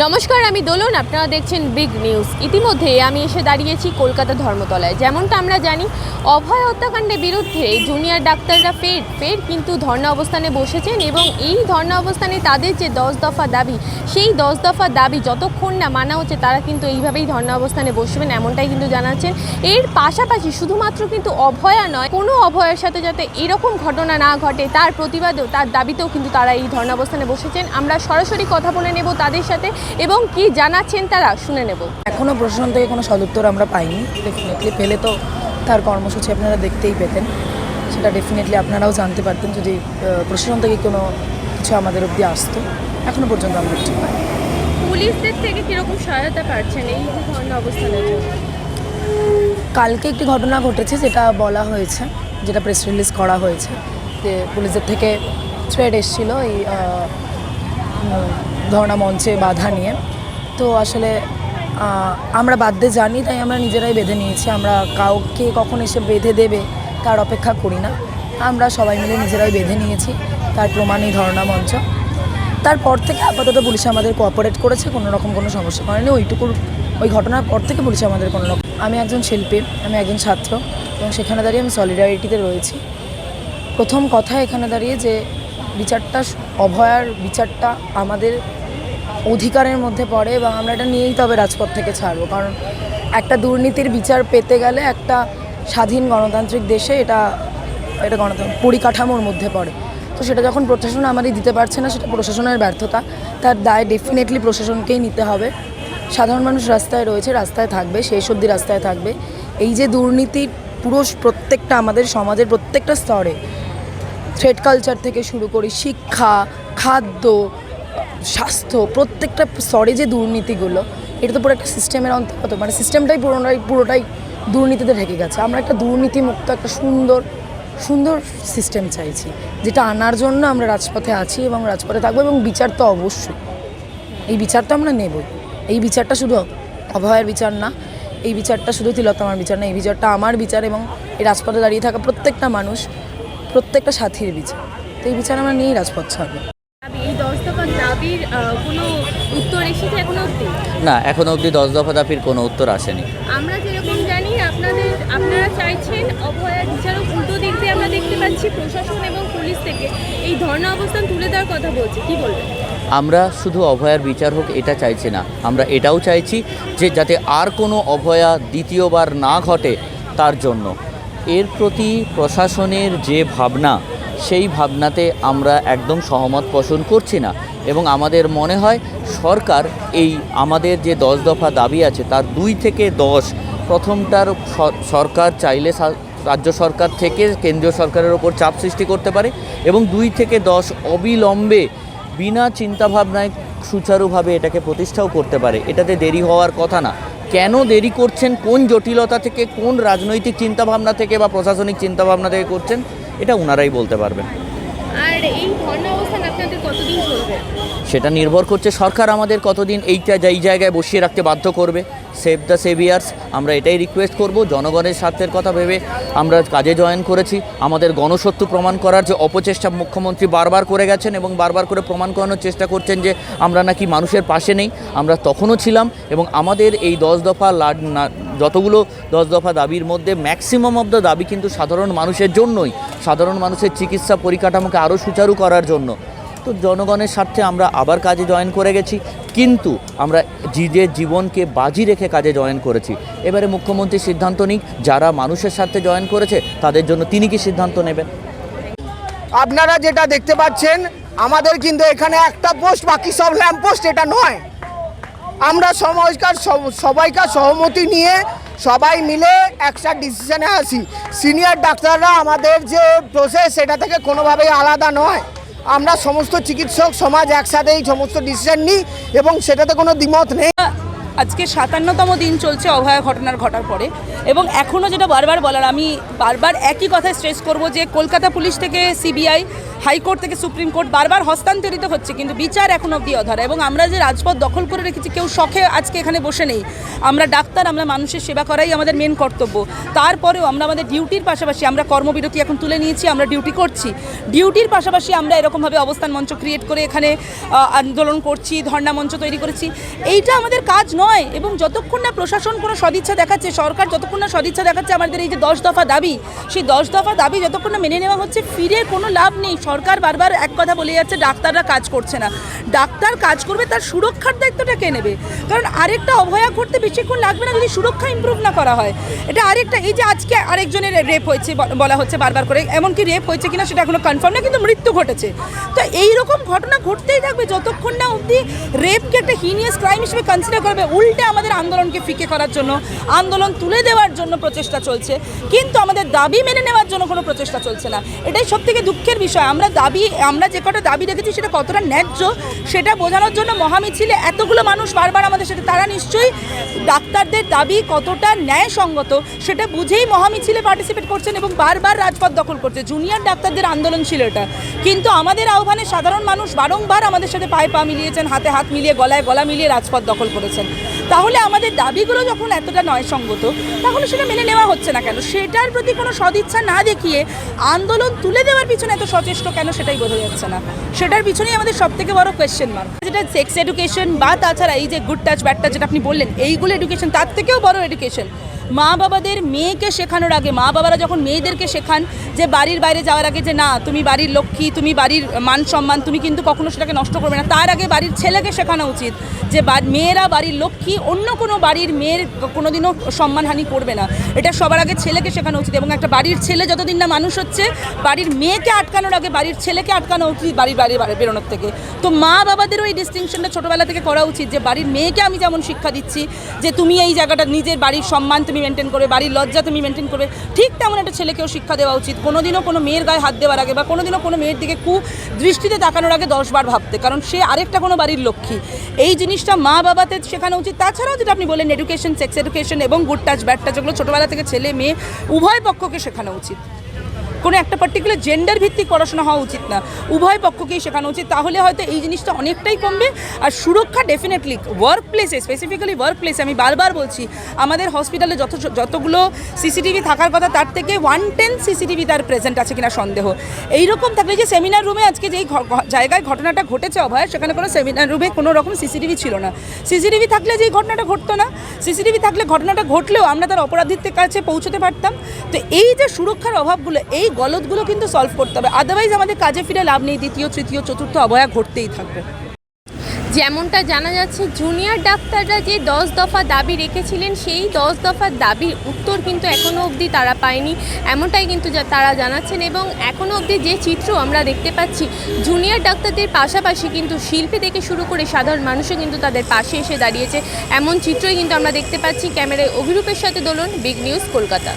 নমস্কার, আমি দোলন, আপনারা দেখছেন বিগ নিউজ ইতিমধ্যে আমি এসে দাঁড়িয়েছি কলকাতা ধর্মতলায়। যেমনটা আমরা জানি, অভয় হত্যাকাণ্ডের বিরুদ্ধে জুনিয়র ডাক্তাররা ফের ফের কিন্তু ধর্ণা অবস্থানে বসেছেন এবং এই ধর্ণা অবস্থানে তাদের যে দশ দফা দাবি, সেই দশ দফা দাবি যতক্ষণ না মানা হচ্ছে, তারা কিন্তু এইভাবেই ধর্ণা অবস্থানে বসবেন, এমনটাই কিন্তু জানাচ্ছেন। এর পাশাপাশি শুধুমাত্র কিন্তু অভয়া নয়, কোনো অভয়ের সাথে যাতে এরকম ঘটনা না ঘটে, তার প্রতিবাদেও, তার দাবিতেও কিন্তু তারা এই ধর্ণা অবস্থানে বসেছেন। আমরা সরাসরি কথা বলে নেব তাদের সাথে। এবং কি জানাচ্ছেন তারা শুনে নেব। এখনও প্রশাসন থেকে কোনো সদুত্তর আমরা পাইনি। ডেফিনেটলি পেলে তো তার কর্মসূচি আপনারা দেখতেই পেতেন। সেটা ডেফিনেটলি আপনারাও জানতে পারতেন যদি প্রশাসন থেকে কোনো কিছু আমাদের অবধি আসতো। এখনও পর্যন্ত আমরা কিছু পাই পুলিশদের থেকে কীরকম সহায়তা পাচ্ছেন এই ধর্ণা অবস্থানের জন্য? কালকে একটি ঘটনা ঘটেছে যেটা বলা হয়েছে যেটা প্রেস রিলিজ করা হয়েছে। যে পুলিশের থেকে থ্রেড এসেছিল এই ধর্ণা মঞ্চে বাধা নিয়ে। তো আসলে আমরা বাধ্যে জানি, তাই আমরা নিজেরাই বেঁধে নিয়েছি। আমরা কাউকে কখন এসে বেঁধে দেবে, তার অপেক্ষা করি না। আমরা সবাই মিলে নিজেরাই বেঁধে নিয়েছি, তার প্রমাণই ধর্ণা মঞ্চ। তারপর থেকে আপাতত পুলিশ আমাদের কোঅপারেট করেছে, কোনো রকম কোনো সমস্যা করেনি। ওইটুকুর, ওই ঘটনার পর থেকে পুলিশ আমাদের কোনো রকম আমি একজন শিল্পী, আমি একজন ছাত্র, এবং সেখানে দাঁড়িয়ে আমি সলিডারিটিতে রয়েছি। প্রথম কথা এখানে দাঁড়িয়ে যে, বিচারটা, অভয়ার বিচারটা আমাদের অধিকারের মধ্যে পড়ে এবং আমরা এটা নিয়েই তবে রাজপথ থেকে ছাড়বো। কারণ একটা দুর্নীতির বিচার পেতে গেলে একটা স্বাধীন গণতান্ত্রিক দেশে এটা এটা গণতন্ত্র পরিকাঠামোর মধ্যে পড়ে। তো সেটা যখন প্রশাসন আমাদের দিতে পারছে না, সেটা প্রশাসনের ব্যর্থতা। তার দায় ডেফিনেটলি প্রশাসনকেই নিতে হবে। সাধারণ মানুষ রাস্তায় রয়েছে, রাস্তায় থাকবে, শেষ অবধি রাস্তায় থাকবে। এই যে দুর্নীতির পুরো প্রত্যেকটা আমাদের সমাজের প্রত্যেকটা স্তরে থ্রেড কালচার থেকে শুরু করি, শিক্ষা, খাদ্য স্বাস্থ্য, প্রত্যেকটা স্তরে যে দুর্নীতিগুলো, এটা তো পুরো একটা সিস্টেমের অন্তর্গত। মানে সিস্টেমটাই পুরোটাই পুরোটাই দুর্নীতিতে ঢেকে গেছে। আমরা একটা দুর্নীতিমুক্ত, একটা সুন্দর সুন্দর সিস্টেম চাইছি, যেটা আনার জন্য আমরা রাজপথে আছি এবং রাজপথে থাকব এবং বিচার তো অবশ্যই। এই বিচারটা আমরা নেবই। এই বিচারটা শুধু অভয়ের বিচার না, এই বিচারটা শুধু তিলোত্তমার বিচার না, এই বিচারটা আমার বিচার এবং এই রাজপথে দাঁড়িয়ে থাকা প্রত্যেকটা মানুষ, প্রত্যেকটা সাথীর বিচার। তো এই বিচার আমরা নিয়েই রাজপথ ছাড়বো। দফা দাবির কোনো উত্তর এসেছে এখনও অবধি? না এখন অবধি দশ দফা দাবির কোনো উত্তর আসেনি। আমরা যেরকম জানি আপনাদের আপনারা চাইছেন অভয়ার বিচারক উল্টো দিক দিয়ে আমরা দেখতে পাচ্ছি প্রশাসন এবং পুলিশ থেকে। এই ধর্ণা অবস্থান তুলে দেওয়ার কথা বলছে কি বলবেন? আমরা শুধু অভয়ার বিচার হোক এটা চাইছি না। আমরা এটাও চাইছি যে যাতে আর কোনো অভয়া দ্বিতীয়বার না ঘটে তার জন্য। এর প্রতি প্রশাসনের যে ভাবনা সেই ভাবনাতে আমরা একদম সহমত পোষণ করছি না। এবং আমাদের মনে হয় সরকার এই আমাদের যে দশ দফা দাবি আছে, তার দুই থেকে দশ প্রথমটার সরকার চাইলে রাজ্য সরকার থেকে কেন্দ্রীয় সরকারের ওপর চাপ সৃষ্টি করতে পারে এবং দুই থেকে দশ অবিলম্বে বিনা চিন্তাভাবনায় সুচারুভাবে এটাকে প্রতিষ্ঠাও করতে পারে। এটাতে দেরি হওয়ার কথা না। কেন দেরি করছেন? কোন জটিলতা থেকে, কোন রাজনৈতিক চিন্তাভাবনা থেকে বা প্রশাসনিক চিন্তাভাবনা থেকে করছেন? এটা ওনারাই বলতে পারবেন। আর এই ধর্ণা অবস্থান আপনাদের কতদিন চলবে? সেটা নির্ভর করছে সরকার আমাদের কতদিন এইটা যেই জায়গায় বসিয়ে রাখতে বাধ্য করবে। সেভ দ্য সেভিয়ার্স আমরা এটাই রিকোয়েস্ট করব জনগণের স্বার্থের কথা ভেবে আমরা কাজে জয়েন করেছি। আমাদের গণসত্য প্রমাণ করার যে অপচেষ্টা মুখ্যমন্ত্রী বারবার করে গেছেন এবং বারবার করে প্রমাণ করানোর চেষ্টা করছেন যে আমরা নাকি মানুষের পাশে নেই আমরা তখনও ছিলাম এবং আমাদের এই দশ দফা যতগুলো দশ দফা দাবির মধ্যে ম্যাক্সিমাম অব দ্য দাবি কিন্তু সাধারণ মানুষের জন্যই, সাধারণ মানুষের চিকিৎসা পরিকাঠামোকে আরও সুচারু করার জন্য। তো জনগণের স্বার্থে আমরা আবার কাজে জয়েন করে গেছি, কিন্তু আমরা নিজের জীবনকে বাজি রেখে কাজে জয়েন করেছি। এবারে মুখ্যমন্ত্রী সিদ্ধান্ত নিক, যারা মানুষের স্বার্থে জয়েন করেছে, তাদের জন্য তিনি কি সিদ্ধান্ত নেবেন? আপনারা যেটা দেখতে পাচ্ছেন, আমাদের কিন্তু এখানে একটা পোস্ট, বাকি সব ল্যাম্প পোস্ট এটা নয়। আমরা সমাজকার সব- সবাইকার সহমতি নিয়ে সবাই মিলে একটা ডিসিশনে আসি সিনিয়র ডাক্তাররা আমাদের যে প্রসেস সেটা থেকে কোনোভাবেই আলাদা নয়। আমরা সমস্ত চিকিৎসক সমাজ একসাথেই সমস্ত ডিসিশন নিই এবং সেটাতে কোনো দ্বিমত নেই। আজকে সাতান্নতম দিন চলছে অভয়া ঘটনার ঘটার পরে এবং এখনও যেটা বারবার বলার, আমি বারবার একই কথায় স্ট্রেস করব যে কলকাতা পুলিশ থেকে সিবিআই হাইকোর্ট থেকে সুপ্রিম কোর্ট বারবার হস্তান্তরিত হচ্ছে, কিন্তু বিচার এখন অবধি অধরা। এবং আমরা যে রাজপথ দখল করে রেখেছি, কেউ শখে আজকে এখানে বসে নেই। আমরা ডাক্তার, আমরা মানুষের সেবা করাই আমাদের মেন কর্তব্য। তারপরেও আমরা আমাদের ডিউটির পাশাপাশি আমরা কর্মবিরতি এখন তুলে নিয়েছি, আমরা ডিউটি করছি। ডিউটির পাশাপাশি আমরা এরকমভাবে অবস্থান মঞ্চ ক্রিয়েট করে এখানে আন্দোলন করছি, ধর্ণা মঞ্চ তৈরি করেছি। এইটা আমাদের কাজ নয়। এবং যতক্ষণ না প্রশাসন কোনো সদিচ্ছা দেখাচ্ছে, সরকার যতক্ষণ না সদিচ্ছা দেখাচ্ছে আমাদের এই যে দশ দফা দাবি, সেই দশ দফা দাবি যতক্ষণ না মেনে নেওয়া হচ্ছে, ফিরে কোনো লাভ নেই। সরকার বারবার এক কথা বলে যাচ্ছে, ডাক্তাররা কাজ করছে না। ডাক্তার কাজ করবে, তার সুরক্ষার দায়িত্বটা কে নেবে? কারণ আরেকটা অভয়া করতে বেশিক্ষণ লাগবে না যদি সুরক্ষা ইমপ্রুভ না করা হয়। এটা আরেকটা, এই যে আজকে আরেকজনের রেপ হয়েছে বলা হচ্ছে বারবার করে, এমনকি রেপ হয়েছে কিনা সেটা এখনও কনফার্ম না, কিন্তু মৃত্যু ঘটেছে। তো এই রকম ঘটনা ঘটতেই থাকবে, যতক্ষণ না অবধি রেপকে একটা হিনিয়াস ক্রাইম হিসেবে কনসিডার করবে উল্টে আমাদের আন্দোলনকে ফিকে করার জন্য, আন্দোলন তুলে দেওয়ার জন্য প্রচেষ্টা চলছে। কিন্তু আমাদের দাবি মেনে নেওয়ার জন্য কোনো প্রচেষ্টা চলছে না। এটাই সব থেকে দুঃখের বিষয়। আমরা দাবি, আমরা যে কটা দাবি রেখেছি সেটা কতটা ন্যায্য, সেটা বোঝানোর জন্য মহামিছিলে এতগুলো মানুষ বারবার আমাদের সাথে, তারা নিশ্চয়ই ডাক্তারদের দাবি কতটা ন্যায়সঙ্গত সেটা বুঝেই মহামিছিলে পার্টিসিপেট করছেন এবং বারবার রাজপথ দখল করছে। জুনিয়র ডাক্তারদের আন্দোলন ছিল এটা। কিন্তু আমাদের আহ্বানে সাধারণ মানুষ বারংবার আমাদের সাথে পায়ে পা মিলিয়েছেন, হাতে হাত মিলিয়ে, গলায় গলা মিলিয়ে রাজপথ দখল করেছেন। তাহলে আমাদের দাবিগুলো যখন এতটা নয় সঙ্গত তাহলে সেটা মেনে নেওয়া হচ্ছে না কেন? সেটার প্রতি কোনো সদিচ্ছা না দেখিয়ে আন্দোলন তুলে দেওয়ার পিছনে এত সচেষ্ট কেন সেটাই বোঝা যাচ্ছে না। সেটার পিছনেই আমাদের সব থেকে বড় কোয়েশ্চেন মার্ক যেটা সেক্স এডুকেশন বা তাছাড়া এই যে গুড টাচ ব্যাড টাচ যেটা আপনি বললেন, এইগুলো এডুকেশন তার থেকেও বড় এডুকেশন মা বাবাদের মেয়েকে শেখানোর আগে মা বাবারা যখন মেয়েদেরকে শেখান যে বাড়ির বাইরে যাওয়ার আগে যে না, তুমি বাড়ির লক্ষ্মী, তুমি বাড়ির মান সম্মান, তুমি কিন্তু কখনো সেটাকে নষ্ট করবে না। তার আগে বাড়ির ছেলেকে শেখানো উচিত যে মেয়েরা বাড়ির লক্ষ্মী, অন্য কোনো বাড়ির মেয়ের কোনোদিনও সম্মানহানি করবে না। এটা সবার আগে ছেলেকে শেখানো উচিত এবং একটা বাড়ির ছেলে যতদিন না মানুষ হচ্ছে, বাড়ির মেয়েকে আটকানোর আগে বাড়ির ছেলেকে আটকানো উচিত বাড়ির বাড়ি বাড়ি বেরোনোর থেকে। তো মা বাবাদেরও এই ডিস্টিংশনটা ছোটোবেলা থেকে করা উচিত যে, বাড়ির মেয়েকে আমি যেমন শিক্ষা দিচ্ছি যে, তুমি এই জায়গাটা নিজের বাড়ির সম্মান, তুমি মেনটেন করবে, বাড়ির লজ্জা তুমি মেনটেন করবে। ঠিক তেমন একটা ছেলেকেও শিক্ষা দেওয়া উচিত। কোনোদিনও কোনো মেয়ের গায়ে হাত দেওয়ার আগে বা কোনোদিনও কোনো মেয়ের দিকে কু দৃষ্টিতে তাকানোর আগে দশবার ভাবতে, কারণ সে আরেকটা কোনো বাড়ির লক্ষ্মী। এই জিনিসটা মা বাবাতে শেখানো উচিত। তাছাড়াও যেটা আপনি বললেন এডুকেশন সেক্স এডুকেশন এবং গুড টাচ ব্যাড টাচ ওগুলো ছোটোবেলা থেকে ছেলে মেয়ে উভয় পক্ষকে শেখানো উচিত। কোনো একটা পার্টিকুলার জেন্ডার ভিত্তিক পড়াশোনা হওয়া উচিত না। উভয় পক্ষকেই শেখানো উচিত। তাহলে হয়তো এই জিনিসটা অনেকটাই কমবে। আর সুরক্ষা ডেফিনেটলি ওয়ার্ক প্লেসে স্পেসিফিক্যালি ওয়ার্ক প্লেসে আমি বারবার বলছি, আমাদের হসপিটালে যত যতগুলো সিসিটিভি থাকার কথা, তার থেকে ওয়ান টেন সিসিটিভি তার প্রেজেন্ট আছে কিনা সন্দেহ। এইরকম থাকলে যে সেমিনার রুমে আজকে যেই জায়গায় ঘটনাটা ঘটেছে অভয়, সেখানে কোনো সেমিনার রুমে কোনো রকম সিসিটিভি ছিল না। সিসিটিভি থাকলে যেই ঘটনাটা ঘটতো না। সিসিটিভি থাকলে ঘটনাটা ঘটলেও আমরা তার অপরাধীদের কাছে পৌঁছতে পারতাম। তো এই যে সুরক্ষার অভাবগুলো, এই গলদগুলো কিন্তু সলভ করতে হবে। আদারওয়াইজ আমাদের কাজে ফিরে লাভ নেই। দ্বিতীয়, তৃতীয়, চতুর্থ অবয়া ঘটতেই থাকবে। যেমনটা জানা যাচ্ছে জুনিয়র ডাক্তাররা যে দশ দফা দাবি রেখেছিলেন, সেই দশ দফার দাবির উত্তর কিন্তু এখনও অবধি তারা পায়নি। এমনটাই কিন্তু তারা জানাচ্ছেন এবং এখনও অবধি যে চিত্র আমরা দেখতে পাচ্ছি জুনিয়র ডাক্তারদের পাশাপাশি কিন্তু শিল্পী থেকে শুরু করে সাধারণ মানুষও কিন্তু তাদের পাশে এসে দাঁড়িয়েছে। এমন চিত্রই কিন্তু আমরা দেখতে পাচ্ছি। ক্যামেরায় অভিরূপের সাথে দোলন বিগ নিউজ কলকাতা।